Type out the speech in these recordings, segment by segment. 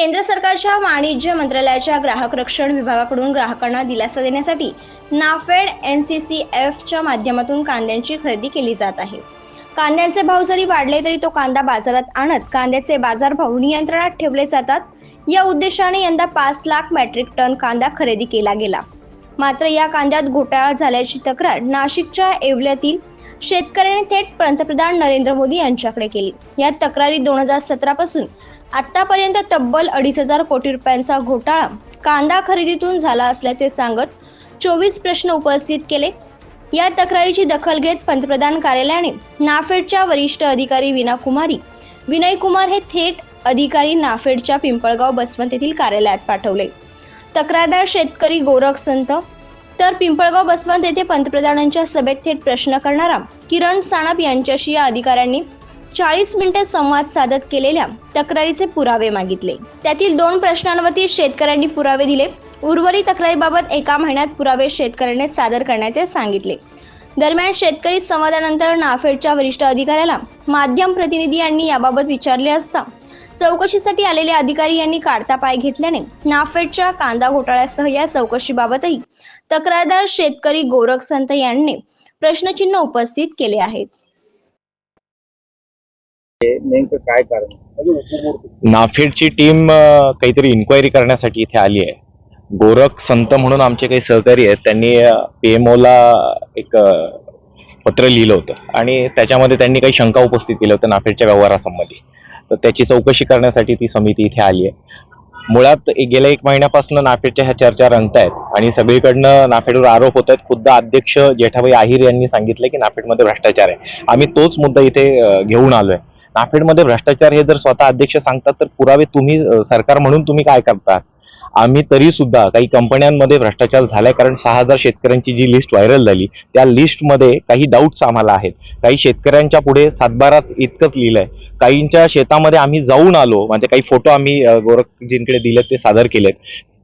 केंद्र सरकारच्या वाणिज्य मंत्रालयाच्या ग्राहक रक्षण विभागाकडून ग्राहकांना दिलासा देण्यासाठी नाफेड एन सी सी एफच्या माध्यमातून कांद्यांची खरेदी केली जात आहे. कांद्यांचे भाव जरी वाढले तरी तो कांदा बाजारात आणत कांद्याचे बाजारभाव नियंत्रणात ठेवले जातात. या उद्देशाने यंदा पाच लाख मेट्रिक टन कांदा खरेदी केला गेला. मात्र या कांद्यात घोटाळा झाल्याची तक्रार नाशिकच्या येवल्यातील शेतकऱ्याने थेट पंतप्रधान नरेंद्र मोदी यांच्याकडे केली. या तक्रारी दोन हजार सतरा पासून आतापर्यंत तब्बल अडीच हजार कोटी रुपयांचा घोटाळा कांदा खरेदीतून झाला असल्याचे सांगत चोवीस प्रश्न उपस्थित केले. या तक्रारीची दखल घेत पंतप्रधान कार्यालयाने नाफेडच्या वरिष्ठ अधिकारी विना कुमारी विनय कुमार हे थेट अधिकारी नाफेडच्या पिंपळगाव बसवंत येथील कार्यालयात पाठवले. तक्रारदार शेतकरी गोरख संत तर पिंपळगाव बसवंत येथे पंतप्रधानांच्या सभेत थेट प्रश्न करणारा किरण साणप यांच्याशी या अधिकाऱ्यांनी चाळीस मिनिटे संवाद साधत केलेल्या तक्रारीचे पुरावे मागितले. त्यातील दोन प्रश्नांवरती शेतकऱ्यांनी पुरावे दिले. उर्वरित तक्रारीबाबत एका महिन्यात पुरावे शेतकऱ्याने सादर करण्याचे सांगितले. दरम्यान शेतकरी संवादानंतर नाफेडच्या वरिष्ठ अधिकाऱ्याला माध्यम प्रतिनिधी यांनी याबाबत विचारले असता चौकशीसाठी आलेले अधिकारी यांनी काढता पाय घेतल्याने नाफेडच्या कांदा घोटाळ्यासह या चौकशीबाबतही तक्रारदार शेतकरी गोरख संत यांनी प्रश्नचिन्ह उपस्थित केले आहेत. नेमकं काय कारण? नाफेडची टीम काहीतरी इन्क्वायरी करण्यासाठी इथे आली आहे. गोरख संत म्हणून आमचे काही सहकारी आहेत त्यांनी पीएमओला एक पत्र लिहिलं होतं. आणि त्याच्यामध्ये त्यांनी काही शंका उपस्थित केल्या होत्या नाफेडच्या व्यवहारासंबंधी. तर त्याची चौकशी करण्यासाठी ती समिती इथे आली आहे. मुळात एक- गेल्या एक महिन्यापासून नाफेडच्या ह्या चर्चा रंगतायत. आणि सगळीकडनं नाफेडवर आरोप होत आहेत खुद्द अध्यक्ष जेठाभाई आहिर यांनी सांगितलं की नाफेडमध्ये भ्रष्टाचार आहे. आम्ही तोच मुद्दा इथे घेऊन आलोय. नाफेडमध्ये भ्रष्टाचार हे जर स्वतः अध्यक्ष सांगतात तर पुरावे तुम्ही सरकार म्हणून तुम्ही काय करतात? आम्ही तरी सुद्धा काही कंपन्यांमध्ये भ्रष्टाचार झालाय कारण सहा हजार शेतकऱ्यांची जी लिस्ट व्हायरल झाली त्या लिस्टमध्ये काही डाऊट्स आम्हाला आहेत. काही शेतकऱ्यांच्या पुढे सातबारात इतकंच लिहिलंय. काहींच्या शेतामध्ये आम्ही जाऊन आलो म्हणजे काही फोटो आम्ही गोरखजींकडे दिले ते सादर केलेत.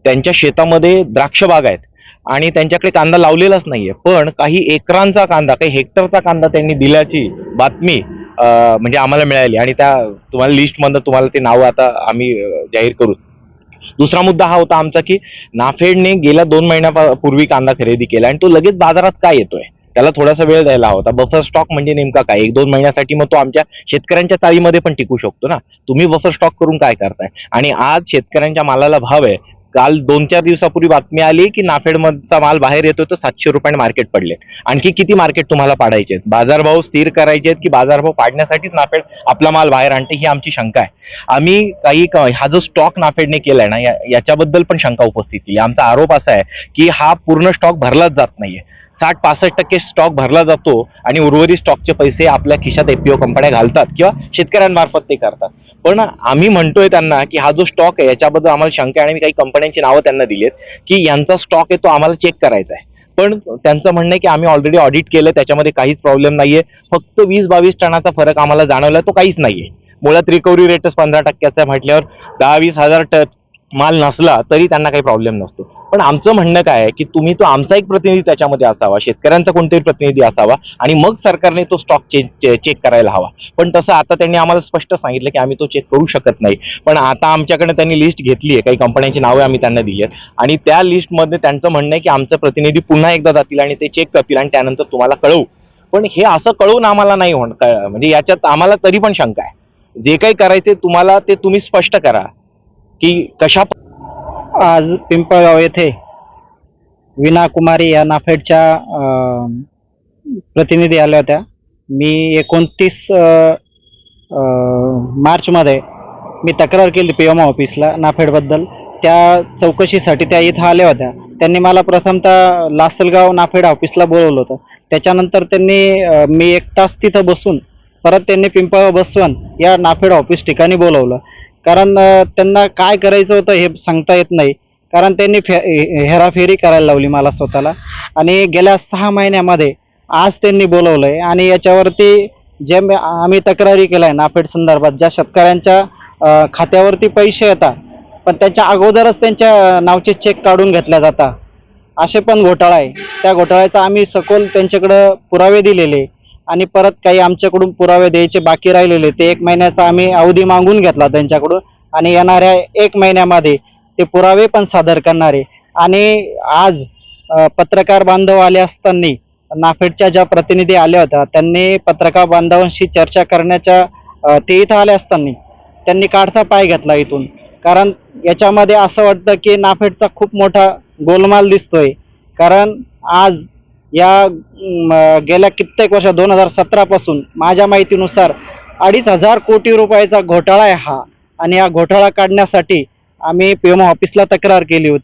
त्यांच्या शेतामध्ये द्राक्ष बाग आहेत. आणि त्यांच्याकडे कांदा लावलेलाच नाहीये. पण काही एकरांचा कांदा काही हेक्टरचा कांदा त्यांनी दिल्याची बातमी म्हणजे आम्हाला मिळाली आणि त्या तुम्हाला लिस्टमधनं तुम्हाला ते नाव आता आम्ही जाहीर करू. दुसरा मुद्दा हा होता आमचा की नाफेडने गेल्या दोन महिन्यापूर्वी कांदा खरेदी केला आणि तो लगेच बाजारात काय येतोय? त्याला थोडासा वेळ द्यायला होता. बफर स्टॉक म्हणजे नेमका काय? एक दोन महिन्यासाठी मग तो आमच्या शेतकऱ्यांच्या चाळीमध्ये पण टिकू शकतो ना? तुम्ही बफर स्टॉक करून काय करताय? आणि आज शेतकऱ्यांच्या मालाला भाव आहे काल दोन चार दिवसापूर्वी बातमी आली की नाफेडमधचा माल बाहेर येतो तर सातशे रुपयाने मार्केट पडले. आणखी किती मार्केट तुम्हाला पाडायचे आहेत? बाजारभाव स्थिर करायचे आहेत की बाजारभाव पाडण्यासाठीच नाफेड आपला माल बाहेर आणते ही आमची शंका आहे. आम्ही काही हा जो स्टॉक नाफेडने केलाय ना या- याच्याबद्दल पण शंका उपस्थित केली. आमचा आरोप असा आहे की हा पूर्ण स्टॉक भरलाच जात नाहीये. साठ पासष्ट टक्के स्टॉक भरला जातो आणि उर्वरित स्टॉकचे पैसे आपल्या खिशात एपीओ कंपन्या घालतात किंवा शेतकऱ्यांमार्फत ते करतात. पण आम्ही म्हणतोय त्यांना की हा जो स्टॉक आहे याच्याबद्दल आम्हाला शंका आहे आणि काही कंपन्यांची नावं त्यांना दिली आहेत की यांचा स्टॉक आहे तो आम्हाला चेक करायचा आहे. पण त्यांचं म्हणणं आहे की आम्ही ऑलरेडी ऑडिट केलं त्याच्यामध्ये काहीच प्रॉब्लेम नाहीये. फक्त वीस बावीस टनाचा फरक आम्हाला जाणवला तो काहीच नाहीये. मुळात रिकव्हरी रेटच पंधरा टक्क्याचा आहे म्हटल्यावर दहा वीस हजार माल नसला तरी त्यांना काही प्रॉब्लेम नसतो. पण आमचं म्हणणं काय आहे की तुम्ही तो आमचा एक प्रतिनिधी त्याच्यामध्ये असावा शेतकऱ्यांचा कोणतरी प्रतिनिधी असावा आणि मग सरकारने तो स्टॉक चेक करायला हवा. पण तसं आता त्यांनी आम्हाला स्पष्ट सांगितलं की आम्ही तो चेक करू शकत नाही. पण आता आमच्याकडे त्यांनी लिस्ट घेतली आहे. काही कंपन्यांची नावे आम्ही त्यांना दिली आहेत. आणि त्या लिस्टमध्ये त्यांचं म्हणणं आहे की आमचं प्रतिनिधी पुन्हा एकदा जातील आणि ते चेक करतील आणि त्यानंतर तुम्हाला कळवू. पण हे असं कळवून आम्हाला नाही होण म्हणजे याच्यात आम्हाला तरी पण शंका आहे. जे काही करायचे तुम्हाला ते तुम्ही स्पष्ट करा. की कशा आज पिंपळगाव येथे विना कुमारी या नाफेडच्या प्रतिनिधी आल्या होत्या. मी एकोणतीस मार्चमध्ये मी तक्रार केली पी एम ऑफिसला नाफेडबद्दल. त्या चौकशीसाठी त्या इथं आल्या होत्या. त्यांनी मला प्रथमतः लासलगाव नाफेड ऑफिसला बोलवलं होतं. त्याच्यानंतर त्यांनी मी एक तास तिथं बसून परत त्यांनी पिंपळगाव बसवण या नाफेड ऑफिस ठिकाणी बोलवलं. कारण त्यांना काय करायचं होतं हे सांगता येत नाही. कारण त्यांनी फे हे- हेराफेरी करायला लावली मला स्वतःला. आणि गेल्या सहा महिन्यामध्ये आज त्यांनी बोलवलंय. आणि याच्यावरती जे आम्ही तक्रारी केलाय नाफेड संदर्भात ज्या शेतकऱ्यांच्या खात्यावरती पैसे येतात पण त्याच्या अगोदरच त्यांच्या नावचे चेक काढून घेतल्या जातात. असे पण घोटाळा आहे. त्या घोटाळ्याचा आम्ही सखोल त्यांच्याकडं पुरावे दिलेले. आणि परत काही आमच्याकडून पुरावे द्यायचे बाकी राहिलेले ते एक महिन्याचा आम्ही अवधी मागून घेतला त्यांच्याकडून. आणि येणाऱ्या एक महिन्यामध्ये ते पुरावे पण सादर करणारे. आणि आज पत्रकार बांधव आले असताना नाफेडच्या ज्या प्रतिनिधी आल्या होत्या त्यांनी पत्रकार बांधवांशी चर्चा करण्याच्या ते इथं आले असताना त्यांनी काढता पाय घेतला इथून. कारण याच्यामध्ये असं वाटतं की नाफेडचा खूप मोठा गोलमाल दिसतोय. कारण आज या गेल्या कित्येक वर्ष दोन हजार सतरापासून माझ्या माहितीनुसार अडीच हजार कोटी रुपयाचा घोटाळा आहे हा. आणि हा घोटाळा काढण्यासाठी आम्ही पीएमओ ऑफिसला तक्रार केली होती.